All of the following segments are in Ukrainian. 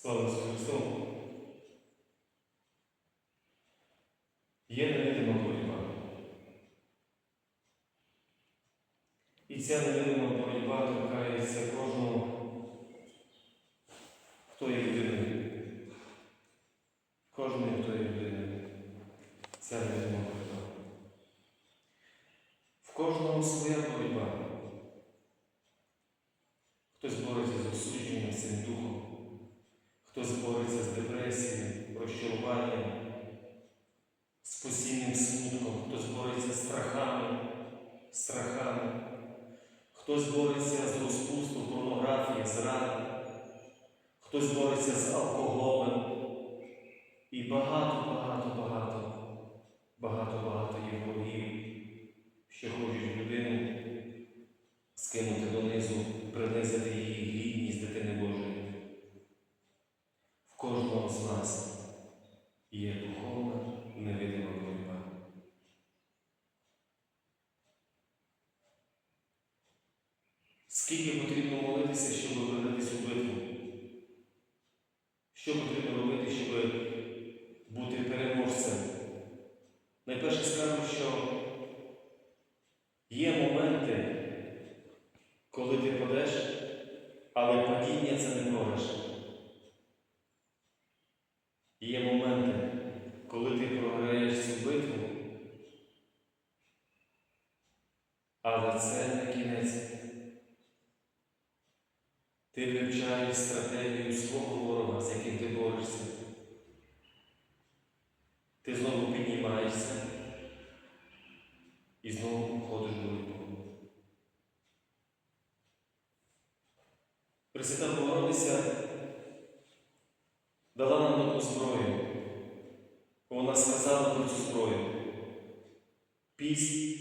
Слава Христу! Є невидима боротьба. І ця невидима боротьба торкається кожного, хто є людиною. Кожного, хто є людиною. Ця невидима боротьба. В кожного своя боротьба. Хтось бореться з осудженням, цим духом. Хтось бореться з депресією, розчаруванням, з постійним смутком, хтось бореться з страхами, страхами, хтось бореться з розпустом, порнографією, зради, хтось бореться з алкоголем. І багато, багато, багато, є духовна невидима боротьба. Скільки потрібно молитися, щоб виграти цю битву? Що потрібно робити, щоб бути переможцем? Найперше скажу, що є моменти, коли ти падеш, але падіння це не програш. Є моменти, коли ти програєш цю битву, але це не кінець. Ти вивчаєш стратегію свого ворога, з яким ти борешся. Ти знову піднімаєшся і знову входиш в боротьбу. Пресвята Богородиця дала нам таку зброю. Вона сказала про цю зброю. Піст,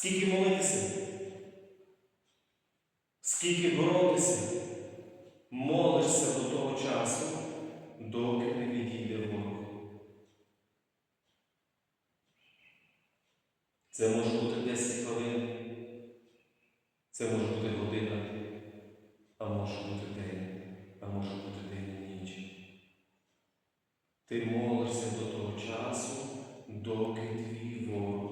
Скільки молитися? Скільки боротися, молишся до того часу, доки не відійде ворог. Це може бути 10 хвилин, це може бути година, а може бути день, а може бути день і ніч. Ти молишся до того часу, доки твій ворог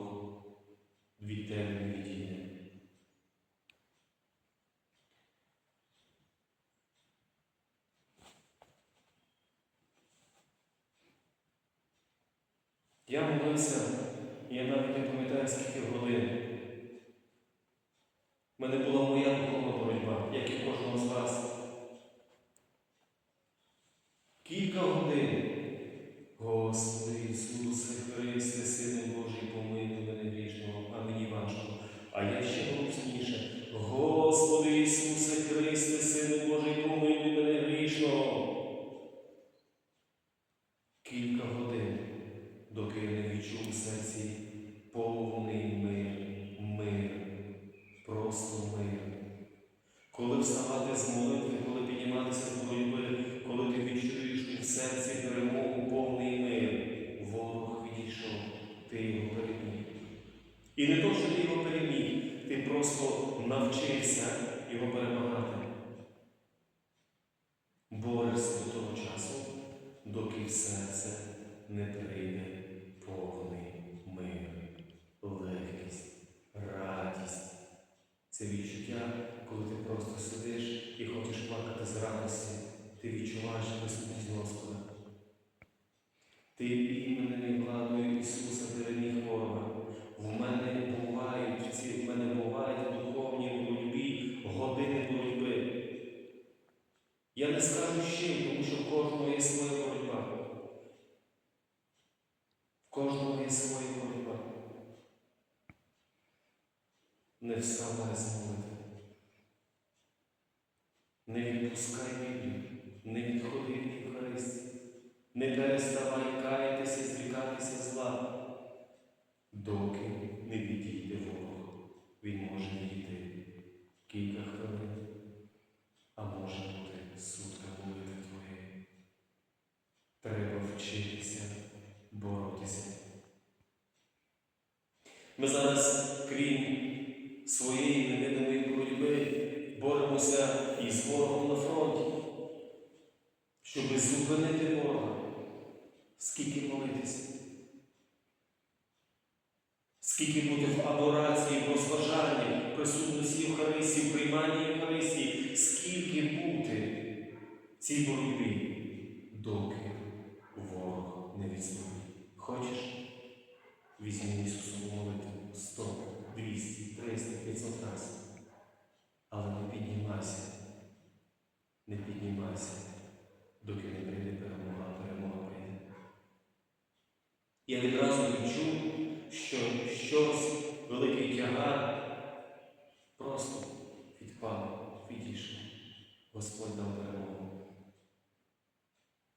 від не відійде. Я молився, я навіть не пам'ятаю, скільки годин. У мене була І не то, що ти його переміг, ти просто навчився його перемагати. Борешся до того часу, доки серце не прийде повний мир, легкість, радість. Це відчуття, коли ти просто сидиш і хочеш плакати з радості, ти відчуваєш присутність Господа. Ти чим, тому що в кожного є своя боротьба. В кожного є своя боротьба. Не вставай з молитви. Не відпускай Біблію, не відходи від Євхаристії. Не переставай каятися, зрікатися зла, доки не відійде ворог. Він може відійти кілька хвилин, а може бути сутка молитви Ми зараз, крім своєї невидимої боротьби, боремося із ворогом на фронті, щоб зупинити ворога. Скільки молитися? Скільки бути в адорації, в розважанні, присутності Євхаристії, в прийманні Євхаристії, скільки бути цій боротьбі, доки ворог не відступить. Хочеш? Візьми Ісусову молитву 100, 200, 300, 500 разів. Але не піднімайся, не піднімайся, доки не прийде перемога, а перемога прийде. Я відразу відчув, що щось великий тягар просто відпав, відійшов. Господь дав перемогу.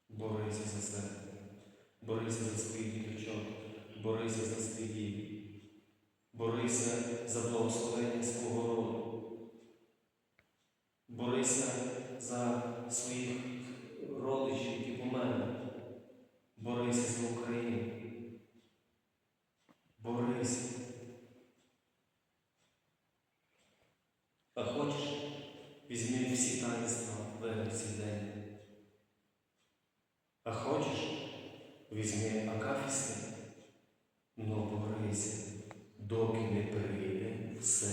Борися за себе, борися за своїх діточок, борися за свій борися за благословення свого роду, борися за своїх родичів, які померли, борися за Україну. Борися. А хочеш, візьми всі таїнства в цей день. А хочеш, візьми акафісти, но борися, доки не прийде все